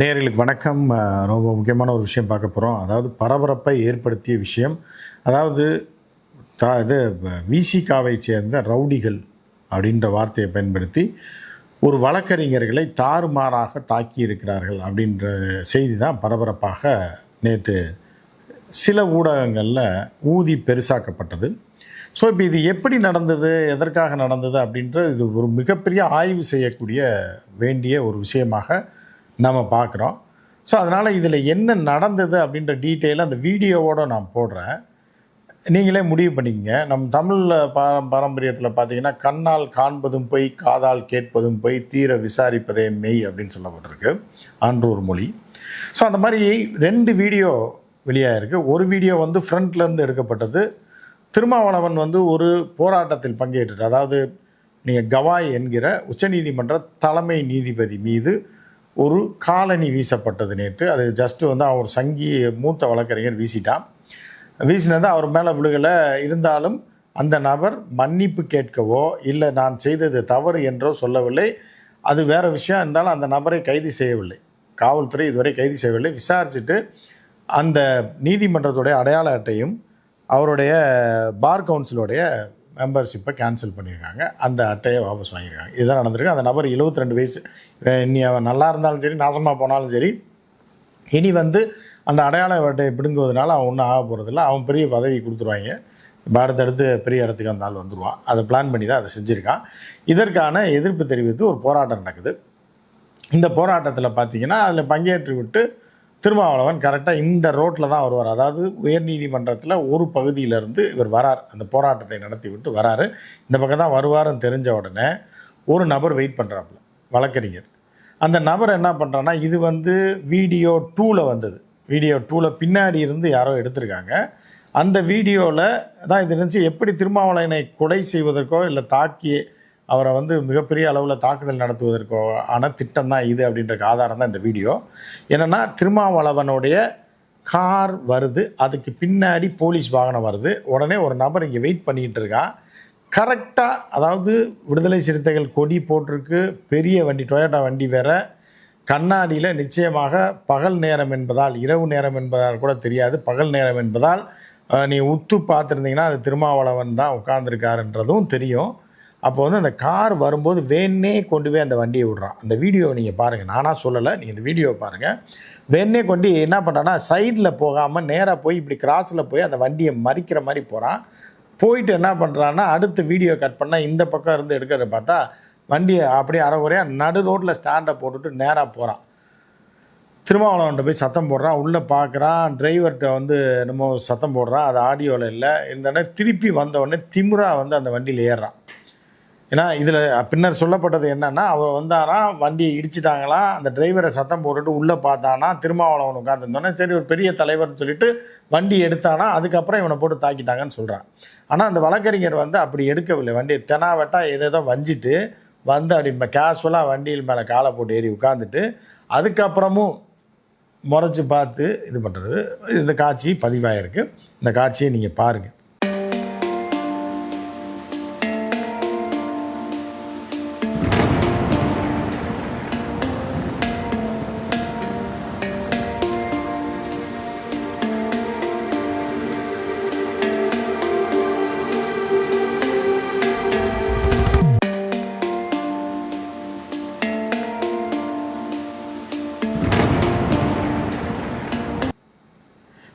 நேர்களுக்கு வணக்கம். ரொம்ப முக்கியமான ஒரு விஷயம் பார்க்க போகிறோம் அதாவது பரபரப்பை ஏற்படுத்திய விஷயம். அதாவது தா இது விசிகாவை சேர்ந்த ரவுடிகள் அப்படின்ற வார்த்தையை பயன்படுத்தி ஒரு வழக்கறிஞர்களை தாறுமாறாக தாக்கி இருக்கிறார்கள் அப்படின்ற செய்தி தான் பரபரப்பாக நேற்று சில ஊடகங்களில் ஊதி பெருசாக்கப்பட்டது. ஸோ இப்போ இது எப்படி நடந்தது? எதற்காக நடந்தது அப்படின்ற இது ஒரு மிகப்பெரிய ஆய்வு செய்யக்கூடிய வேண்டிய ஒரு விஷயமாக நம்ம பார்க்குறோம். ஸோ அதனால் இதில் என்ன நடந்தது அப்படின்ற டீட்டெயிலாக அந்த வீடியோவோடு நான் போடுறேன். நீங்களே முடிவு பண்ணிக்கங்க. நம் தமிழ் பாரம் பாரம்பரியத்தில் பார்த்தீங்கன்னா கண்ணால் காண்பதும் பொய் காதால் கேட்பதும் பொய் தீர விசாரிப்பதே மெய் அப்படின்னு சொல்லப்பட்டிருக்கு. அன்றூர் மொழி. ஸோ அந்த மாதிரி ரெண்டு வீடியோ வெளியாகிருக்கு ஒரு வீடியோ வந்து ஃப்ரண்ட்லேருந்து எடுக்கப்பட்டது. திருமாவளவன் வந்து ஒரு போராட்டத்தில் பங்கேற்று அதாவது நீங்கள் கவாய் என்கிற உச்சநீதிமன்ற தலைமை நீதிபதி மீது ஒரு காலணி வீசப்பட்டது நேற்று அது ஜஸ்ட்டு வந்து அவர் சங்கி மூத்த வழக்கறிஞர் வீசிட்டான். வீசினது அவர் மேலே விழுகலை. இருந்தாலும் அந்த நபர் மன்னிப்பு கேட்கவோ இல்லை நான் செய்தது தவறு என்றோ சொல்லவில்லை. அது வேறு விஷயம் இருந்தாலும் அந்த நபரை கைது செய்யவில்லை. காவல்துறை இதுவரை கைது செய்யவில்லை. விசாரிச்சுட்டு அந்த நீதிமன்றத்துடைய அடையாள அட்டையும் அவருடைய பார் கவுன்சிலோடைய மெம்பர்ஷிப்பை கேன்சல் பண்ணியிருக்காங்க அந்த அட்டையை வாபஸ் வாங்கியிருக்காங்க இதுதான் நடந்திருக்கு. அந்த நபர் 72 ரெண்டு வயசு இனி அவன் நல்லா இருந்தாலும் சரி நாசமாக போனாலும் சரி இனி வந்து அந்த அடையாள அட்டையை பிடுங்குவதனால அவன் ஒன்றும் ஆக போகிறதில்ல அவன் பெரிய பதவி கொடுத்துருவாங்க. இப்போ அடுத்தடுத்து பெரிய இடத்துக்கு அந்த ஆள் வந்துடுவான் அதை பிளான் பண்ணி தான் அதை செஞ்சுருக்கான். இதற்கான எதிர்ப்பு தெரிவித்து ஒரு போராட்டம் நடக்குது. இந்த போராட்டத்தில் பார்த்தீங்கன்னா அதில் பங்கேற்று விட்டு திருமாவளவன் கரெக்டாக இந்த ரோட்டில் தான் வருவார். அதாவது உயர்நீதிமன்றத்தில் ஒரு பகுதியிலேருந்து இவர் வரார். அந்த போராட்டத்தை நடத்தி விட்டு வராரு. இந்த பக்கம் தான் வருவாருன்னு தெரிஞ்ச உடனே ஒரு நபர் வெயிட் பண்ணுறாப்புல வழக்கறிஞர். அந்த நபர் என்ன பண்ணுறான்னா இது வந்து வீடியோ டூவில் வந்தது. வீடியோ டூவில் பின்னாடி இருந்து யாரோ எடுத்திருக்காங்க. அந்த வீடியோவில் தான் இது இருந்துச்சு. எப்படி திருமாவளவனை கொலை செய்வதற்கோ இல்லை தாக்கி அவரை வந்து மிகப்பெரிய அளவில் தாக்குதல் நடத்துவதற்கோ ஆன திட்டம் தான் இது அப்படின்ற ஆதாரம் தான் இந்த வீடியோ. என்னென்னா திருமாவளவனுடைய கார் வருது அதுக்கு பின்னாடி போலீஸ் வாகனம் வருது. உடனே ஒரு நபர் இங்கே வெயிட் பண்ணிக்கிட்டு இருக்கான் கரெக்டாக அதாவது விடுதலை சிறுத்தைகள் கொடி போட்டிருக்கு பெரிய வண்டி டொயோட்டா வண்டி வேற கண்ணாடியில் நிச்சயமாக பகல் நேரம் என்பதால் இரவு நேரம் என்பதால் கூட தெரியாது பகல் நேரம் என்பதால் நீ உத்து பார்த்துருந்தீங்கன்னா அது திருமாவளவன் தான் உட்காந்துருக்காருன்றதும் தெரியும். அப்போ வந்து அந்த கார் வரும்போது வேணே கொண்டு போய் அந்த வண்டியை விடுறான். அந்த வீடியோவை நீங்கள் பாருங்கள் நானாக சொல்லலை நீங்கள் இந்த வீடியோவை பாருங்கள் வேணே கொண்டு என்ன பண்ணுறான்னா சைடில் போகாமல் நேராக போய் இப்படி கிராஸில் போய் அந்த வண்டியை மறிக்கிற மாதிரி போகிறான் போயிட்டு என்ன பண்ணுறான்னா அடுத்த வீடியோ கட் பண்ணால் இந்த பக்கம் இருந்து எடுக்கிறத பார்த்தா வண்டியை அப்படியே அறகுறையாக நடு ரோட்டில் ஸ்டாண்டை போட்டுட்டு நேராக போகிறான் திருமாவளவன்ட்ட போய் சத்தம் போடுறான். உள்ளே பார்க்குறான் டிரைவர்கிட்ட வந்து என்னமோ சத்தம் போடுறான். அது ஆடியோவில் இல்லை. இருந்தோடனே திருப்பி வந்தவுடனே திமுறா வந்து அந்த வண்டியில் ஏறுறான். ஏன்னா இதில் பின்னர் சொல்லப்பட்டது என்னன்னா அவர் வந்தாராம் வண்டியை இடிச்சிட்டாங்களாம் அந்த டிரைவரை சத்தம் போட்டுட்டு உள்ளே பார்த்தானா திருமாவளவன் உட்காந்துருந்தோன்னே சரி ஒரு பெரிய தலைவர்னு சொல்லிட்டு வண்டி எடுத்தானா அதுக்கப்புறம் இவனை போட்டு தாக்கிட்டாங்கன்னு சொல்கிறான் ஆனால் அந்த வழக்கறிஞர் வந்து அப்படி எடுக்கவில்லை. வண்டியை தெனாவட்டா ஏதேதோ வஞ்சிட்டு வந்து அப்படி கேஷுவலாக வண்டியில் மேலே காலை போட்டு ஏறி உட்காந்துட்டு அதுக்கப்புறமும் முறைச்சி பார்த்து இது பண்ணுறது இந்த காட்சி பதிவாயிருக்கு. இந்த காட்சியை நீங்கள் பாருங்கள்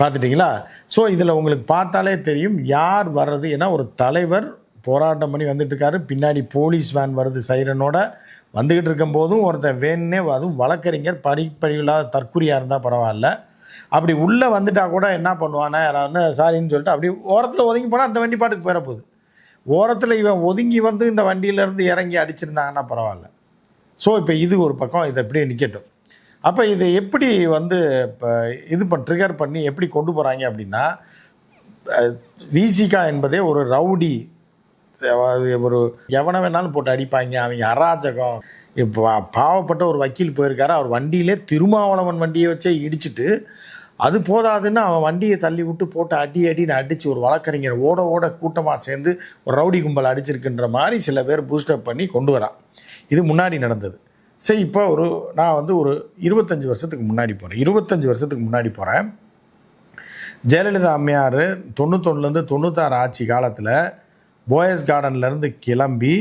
பார்த்துட்டிங்களா? ஸோ இதில் உங்களுக்கு பார்த்தாலே தெரியும் யார் வர்றது ஏன்னா ஒரு தலைவர் போராட்டம் பண்ணி வந்துட்டுருக்காரு. பின்னாடி போலீஸ் வேன் வருது சைரனோட. வந்துக்கிட்டு இருக்கும் போதும் ஒருத்தன் வேணுன்னே அதுவும் வழக்கறிஞர் படிப்பறிவில்லாத தற்குறியாக இருந்தால் பரவாயில்ல. அப்படி உள்ளே வந்துட்டா கூட என்ன பண்ணுவானா யாராவது சாரின்னு சொல்லிட்டு அப்படி ஓரத்தில் ஒதுங்கி போனால் அந்த வண்டி பாட்டுக்கு போயிட போகுது. ஓரத்தில் இவன் ஒதுங்கி வந்து இந்த வண்டியிலேருந்து இறங்கி அடிச்சிருந்தாங்கன்னா பரவாயில்ல. ஸோ இப்போ இது ஒரு பக்கம். இதை அப்படியே நிற்கட்டும் அப்போ இதை எப்படி வந்து இப்போ இது பண்ண ட்ரிகர் பண்ணி எப்படி கொண்டு போகிறாங்க அப்படின்னா விசிகா என்பதே ஒரு ரவுடி ஒரு எவனை வேணாலும் போட்டு அடிப்பாங்க அவங்க அராஜகம். இப்போ பாவப்பட்ட ஒரு வக்கீல் போயிருக்காரு அவர் வண்டியிலே திருமாவளவன் வண்டியை வச்சே இடிச்சிட்டு அது போதாதுன்னு அவன் வண்டியை தள்ளி விட்டு போட்டு அடி அடின்னு அடித்து ஒரு வழக்கறிஞர் ஓட ஓட கூட்டமாக சேர்ந்து ஒரு ரவுடி கும்பல் அடிச்சிருக்குன்ற மாதிரி சில பேர் பூஸ்டப் பண்ணி கொண்டு வரான். இது முன்னாடி நடந்தது. சரி இப்போ ஒரு நான் வந்து ஒரு இருபத்தஞ்சி வருஷத்துக்கு முன்னாடி போகிறேன் இருபத்தஞ்சி வருஷத்துக்கு முன்னாடி போகிறேன் ஜெயலலிதா அம்மையார் தொண்ணூத்தொன்னுலேருந்து தொண்ணூத்தாறு ஆட்சி காலத்தில் போயஸ் கார்டன்லேருந்து கிளம்பி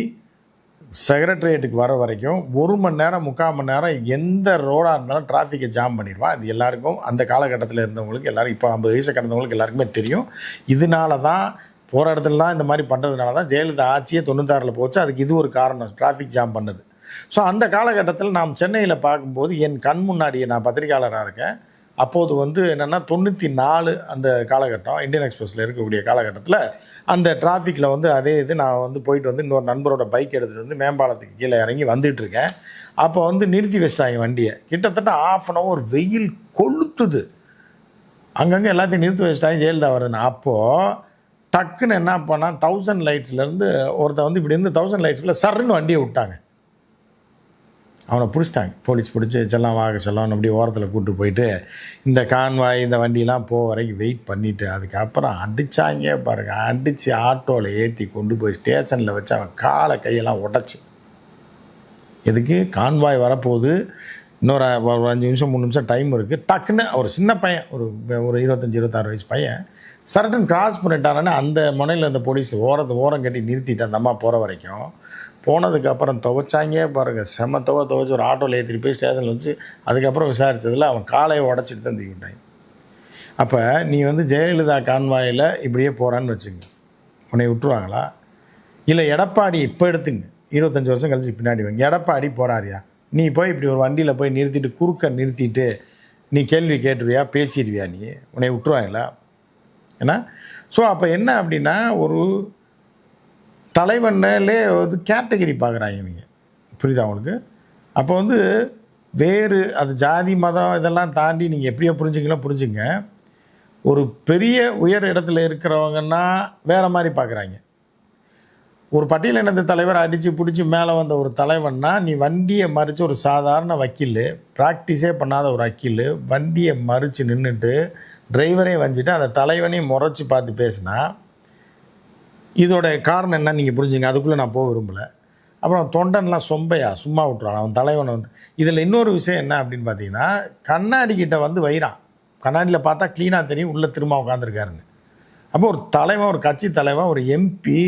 செக்ரட்டரியேட்டுக்கு வர வரைக்கும் ஒரு மணி நேரம் முக்கால் மணி நேரம் எந்த ரோடாக இருந்தாலும் டிராஃபிக்கை ஜாம் பண்ணிடுவான். அது எல்லாருக்கும் அந்த காலகட்டத்தில் இருந்தவங்களுக்கு எல்லாரும் இப்போ ஐம்பது வயசு கடந்தவங்களுக்கு எல்லாருக்குமே தெரியும். இதனால தான் போகிற இடத்துலலாம் இந்த மாதிரி பண்ணுறதுனால தான் ஜெயலலிதா ஆட்சியே தொண்ணூத்தாறில் போச்சு. அதுக்கு இது ஒரு காரணம். டிராஃபிக் ஜாம் பண்ணது. ஸோ அந்த காலகட்டத்தில் நாம் சென்னையில் பார்க்கும்போது என் கண் முன்னாடியே நான் பத்திரிகையாளராக இருக்கேன். அப்போது வந்து என்னென்னா தொண்ணூற்றி நாலு அந்த காலகட்டம் இந்தியன் எக்ஸ்பிரஸில் இருக்கக்கூடிய காலகட்டத்தில் அந்த டிராஃபிக்கில் வந்து அதே இது நான் வந்து போயிட்டு வந்து இன்னொரு நண்பரோட பைக் எடுத்துகிட்டு வந்து மேம்பாலத்துக்கு கீழே இறங்கி வந்துட்டுருக்கேன் அப்போ வந்து நிறுத்தி வச்சிட்டாங்க வண்டியை. கிட்டத்தட்ட ஆஃப் அன் ஹவர் வெயில் கொளுத்துது. அங்கங்கே எல்லாத்தையும் நிறுத்தி வச்சிட்டாங்க ஜெயலலிதா வருதுன்னு அப்போது டக்குன்னு என்ன பண்ணால் தௌசண்ட் லைட்ஸ்லேருந்து ஒருத்தர் வந்து இப்படி இருந்து தௌசண்ட் லைட்ஸில் சர்ன்னு வண்டியை விட்டாங்க. அவனை பிடிச்சிட்டாங்க. போலீஸ் பிடிச்சி செல்லாம் வாக செல்லாம் அப்படி ஓரத்தில் கூட்டு போயிட்டு இந்த கான்வாய் இந்த வண்டியெலாம் போக வரைக்கும் வெயிட் பண்ணிவிட்டு அதுக்கப்புறம் அடித்தாங்க பாருங்க. அடித்து ஆட்டோவில் ஏற்றி கொண்டு போய் ஸ்டேஷனில் வச்சு அவன் காலை கையெல்லாம் உடச்சி. எதுக்கு? கான்வாய் வரப்போகுது. இன்னொரு ஒரு அஞ்சு நிமிஷம் மூணு நிமிஷம் டைம் இருக்குது டக்குன்னு ஒரு சின்ன பையன் ஒரு ஒரு இருபத்தஞ்சி இருபத்தாறு வயசு பையன் சரட்டன் கிராஸ் பண்ணிட்டானே அந்த முனையில் அந்த போலீஸ் ஓரத்தை ஓரம் கட்டி நிறுத்திட்டு அந்த அம்மா போகிற வரைக்கும் போனதுக்கப்புறம் துவைச்சாங்க பாருங்கள் செம்ம துவை துவைச்சி ஒரு ஆட்டோவில் ஏற்றிட்டு போய் ஸ்டேஷனில் வச்சு அதுக்கப்புறம் விசாரித்ததில் அவன் காலையை உடச்சிட்டு தான் தூக்கி விட்டாங்க அப்போ நீ வந்து ஜெயலலிதா கான்வாயில் இப்படியே போகிறான்னு வச்சுங்க உன்னை விட்டுருவாங்களா? இல்லை எடப்பாடி இப்போ எடுத்துங்க. இருபத்தஞ்சி வருஷம் கழிச்சு பின்னாடி வாங்க. எடப்பாடி போகிறாரியா நீ போய் இப்படி ஒரு வண்டியில் போய் நிறுத்திட்டு குறுக்க நிறுத்திட்டு நீ கேள்வி கேட்டுருவியா பேசிடுவியா நீ? உன்னை விட்டுருவாங்களா? ஏன்னா ஸோ அப்போ என்ன அப்படின்னா ஒரு தலைவன்லே வந்து கேட்டகரி பார்க்குறாங்க இவங்க. புரியுதா அவங்களுக்கு அப்போ வந்து வேறு அது ஜாதி மதம் இதெல்லாம் தாண்டி நீங்கள் எப்படியோ புரிஞ்சுக்கலாம் புரிஞ்சுங்க. ஒரு பெரிய உயர் இடத்துல இருக்கிறவங்கன்னா வேறு மாதிரி பார்க்குறாங்க ஒரு பட்டியலினத்து தலைவர் அடித்து பிடிச்சி மேலே வந்த ஒரு தலைவன்னா நீ வண்டியை மறித்து ஒரு சாதாரண வக்கீல் ப்ராக்டிஸே பண்ணாத ஒரு வக்கீல் வண்டியை மறித்து நின்றுட்டு டிரைவரே வஞ்சிட்டு அந்த தலைவனையும் முறைச்சி பார்த்து பேசினா இதோட காரணம் என்ன நீங்கள் புரிஞ்சுங்க அதுக்குள்ளே நான் போக விரும்பலை. அப்புறம் தொண்டன்லாம் சொம்பையா சும்மா விட்டுறான் அவன் தலைவனை வந்து. இதில் இன்னொரு விஷயம் என்ன அப்படின்னு பார்த்தீங்கன்னா கண்ணாடி கிட்ட வந்து வைறான் கண்ணாடியில் பார்த்தா க்ளீனாக தெரியும் உள்ளே திரும்ப உட்காந்துருக்காருன்னு அப்போ ஒரு தலைவன் ஒரு கட்சி தலைவன் ஒரு எம்பி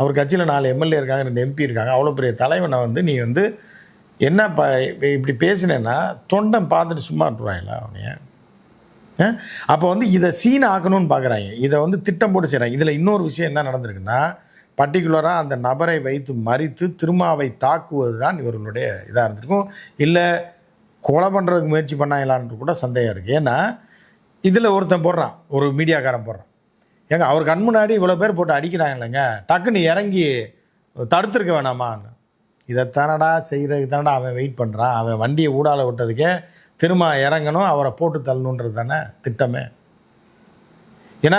அவர் கட்சியில் நாலு எம்எல்ஏ இருக்காங்க ரெண்டு எம்பி இருக்காங்க. அவ்வளோ பெரிய தலைவனை வந்து நீ வந்து என்ன ப இப்படி பேசினேன்னா தொண்டன் பார்த்துட்டு சும்மா விட்டுருவாங்களா அவனைய? அப்போ வந்து இதை சீன் ஆக்கணும்னு பார்க்குறாங்க இதை வந்து திட்டம் போட்டு செய்கிறாங்க இதில் இன்னொரு விஷயம் என்ன நடந்திருக்குன்னா பர்டிகுலராக அந்த நபரை வைத்து மறித்து திருமாவை தாக்குவது தான் இவர்களுடைய இதாக இருந்திருக்கும். இல்லை கொலை பண்ணுறதுக்கு முயற்சி பண்ணாங்களான்னு கூட சந்தேகம் இருக்குது ஏன்னா இதில் ஒருத்தன் போடுறான். ஒரு மீடியாக்காரன் போடுறான். ஏங்க அவர் கண் முன்னாடி இவ்வளோ பேர் போட்டு அடிக்கிறாங்க இல்லைங்க டக்குன்னு இறங்கி தடுத்துருக்க வேணாமான்னு. இதைத்தானடா செய்கிறதுக்கு தானடா அவன் வெயிட் பண்ணுறான் அவன் வண்டியை ஊடால விட்டதுக்கே திரும்ப இறங்கணும் அவரை போட்டு தள்ளணுன்றது தானே திட்டமே. ஏன்னா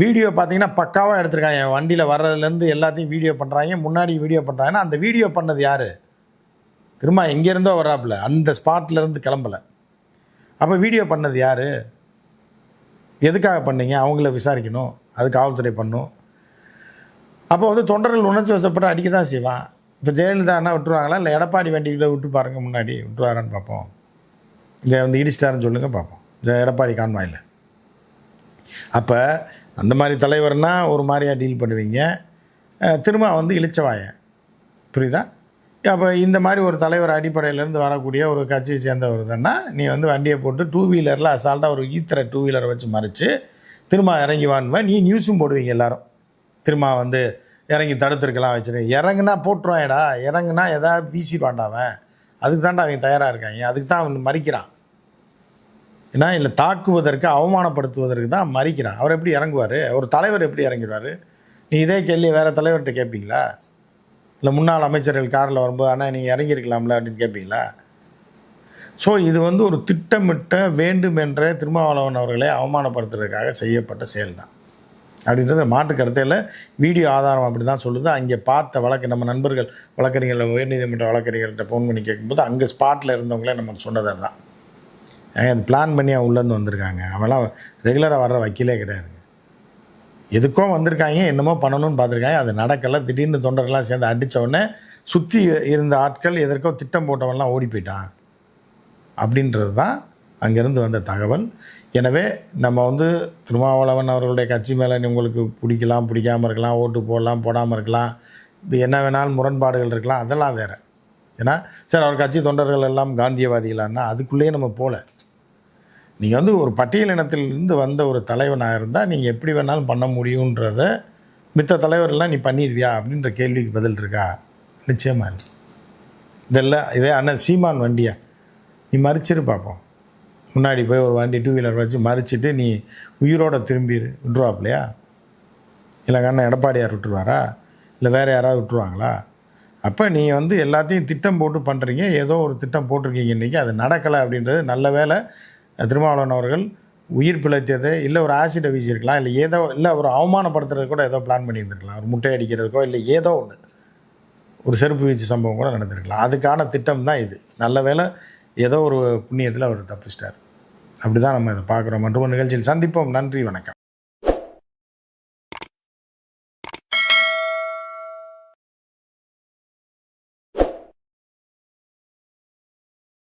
வீடியோ பார்த்தீங்கன்னா பக்காவாக எடுத்திருக்காங்க. என் வண்டியில் வர்றதுலேருந்து எல்லாத்தையும் வீடியோ பண்ணுறாங்க முன்னாடி வீடியோ பண்ணுறாங்கன்னா அந்த வீடியோ பண்ணது யார்? திரும்ப எங்கேருந்தோ வர்றாப்புல அந்த ஸ்பாட்லேருந்து கிளம்பலை. அப்போ வீடியோ பண்ணது யார்? எதுக்காக பண்ணீங்க? அவங்கள விசாரிக்கணும். அது காவல்துறை பண்ணும். அப்போ வந்து தொண்டர்கள் உணர்ச்சி வசப்பட்டு அடிக்க தான் செய்வான். இப்போ ஜெயலலிதா என்ன விட்டுருவாங்களா? இல்லை எடப்பாடி வண்டிகளை விட்டு பாருங்க முன்னாடி விட்டுருவாரான்னு பார்ப்போம். இங்கே வந்து இடிச்சிட்டாருன்னு சொல்லுங்கள் பார்ப்போம். இந்த எடப்பாடி கான்வாயில் அப்போ அந்த மாதிரி தலைவர்னால் ஒரு மாதிரியாக டீல் பண்ணுவீங்க. திரும்ப வந்து இளிச்சவாயன் புரியுதா? அப்போ இந்த மாதிரி ஒரு தலைவர் அடிப்படையிலேருந்து வரக்கூடிய ஒரு கட்சியை சேர்ந்தவர் தானே நீ வந்து வண்டியை போட்டு டூ வீலரில் அசால்ட்டாக ஒரு ஈத்தரை டூ வீலரை வச்சு மறித்து திரும்ப இறங்கி வாங்குவேன் நீ நியூஸும் போடுவீங்க எல்லாரும். திரும்ப வந்து இறங்கி தடுத்துருக்கலாம் வச்சுரு. இறங்குனா போட்டுருவாயடா இறங்குனா எதாவது வீசிடுவான்டா அவன். அதுக்கு தான்டா அவங்க தயாராக இருக்காங்க அதுக்கு தான் அவன் மறிக்கிறான். ஏன்னா இல்லை தாக்குவதற்கு அவமானப்படுத்துவதற்கு தான் மறிக்கிறான். அவர் எப்படி இறங்குவார்? ஒரு தலைவர் எப்படி இறங்கிடுவார்? நீ இதே கேள்வி வேறு தலைவர்கிட்ட கேட்பீங்களா இல்லை முன்னாள் அமைச்சர்கள் காரில் வரும்போது ஆனால் நீங்கள் இறங்கியிருக்கலாம்ல அப்படின்னு கேட்பீங்களா? ஸோ இது வந்து ஒரு திட்டமிட்ட வேண்டும் என்ற திருமாவளவன் அவர்களை அவமானப்படுத்துறதுக்காக செய்யப்பட்ட செயல் தான் அப்படின்றது மாற்று கருத்தையில் வீடியோ ஆதாரம் அப்படி தான் சொல்லுது. அங்கே பார்த்த வழக்கு நம்ம நண்பர்கள் வழக்கறிஞர்கள் உயர்நீதிமன்ற வழக்கறிஞர்கள்ட்ட ஃபோன் பண்ணி கேட்கும்போது அங்கே ஸ்பாட்டில் இருந்தவங்களே நம்ம சொன்னது தான் அது பிளான் பண்ணி அவன் உள்ளேருந்து வந்திருக்காங்க. அவன்லாம் ரெகுலராக வர்ற வக்கீலே கிடையாதுங்க. எதுக்கோ வந்திருக்காங்க என்னமோ பண்ணணும்னு பார்த்துருக்காங்க. அது நடக்கலை. திடீர்னு தொண்டர்கள்லாம் சேர்ந்து அடித்த உடனே சுற்றி இருந்த ஆட்கள் எதற்கோ திட்டம் போட்டவன்லாம் ஓடி போயிட்டான். அப்படின்றது தான் அங்கேருந்து வந்த தகவல். எனவே நம்ம வந்து திருமாவளவன் அவர்களுடைய கட்சி மேலே உங்களுக்கு பிடிக்கலாம் பிடிக்காமல் இருக்கலாம் ஓட்டு போடலாம் போடாமல் இருக்கலாம். என்ன வேணாலும் முரண்பாடுகள் இருக்கலாம். அதெல்லாம் வேறு. ஏன்னா சரி அவர் கட்சி தொண்டர்கள் எல்லாம் காந்தியவாதிகளான்னா அதுக்குள்ளேயே நம்ம போகல. நீங்கள் வந்து ஒரு பட்டியலினத்திலிருந்து வந்த ஒரு தலைவனாக இருந்தால் நீங்கள் எப்படி வேணாலும் பண்ண முடியுன்றத மித்த தலைவரெல்லாம் நீ பண்ணிடுவியா அப்படின்ற கேள்விக்கு பதில் இருக்கா? நிச்சயமாக இல்லை. இதெல்லாம் இதே அண்ணன் சீமான் வண்டியா? நீ மறிச்சிரு பார்ப்போம் முன்னாடி போய் ஒரு வண்டி டூ வீலர் வச்சு மறிச்சிட்டு நீ உயிரோட திரும்பி விட்ருவாப்லையா? இல்லை அண்ணன் எடப்பாடியார் விட்டுருவாரா? இல்லை வேறு யாராவது விட்டுருவாங்களா? அப்போ நீங்கள் வந்து எல்லாத்தையும் திட்டம் போட்டு பண்ணுறீங்க ஏதோ ஒரு திட்டம் போட்டிருக்கீங்க இன்றைக்கி அது நடக்கலை அப்படின்றது நல்ல வேலை திருமாவளவன் அவர்கள் உயிர் பிழைத்தது இல்லை ஒரு ஆசிடை வீசியிருக்கலாம் இல்லை ஏதோ இல்லை ஒரு அவமானப்படுத்துறது கூட ஏதோ பிளான் பண்ணியிருந்திருக்கலாம். ஒரு முட்டை அடிக்கிறதுக்கோ இல்லை ஏதோ ஒன்று ஒரு செருப்பு வீச்சு சம்பவம் கூட நடந்திருக்கலாம். அதுக்கான திட்டம் தான் இது. நல்ல வேலை ஏதோ ஒரு புண்ணியத்தில் அவர் தப்பிச்சிட்டார். அப்படி தான் நம்ம இதை பார்க்குறோம். மற்றும் நிகழ்ச்சியில் சந்திப்போம். நன்றி வணக்கம்.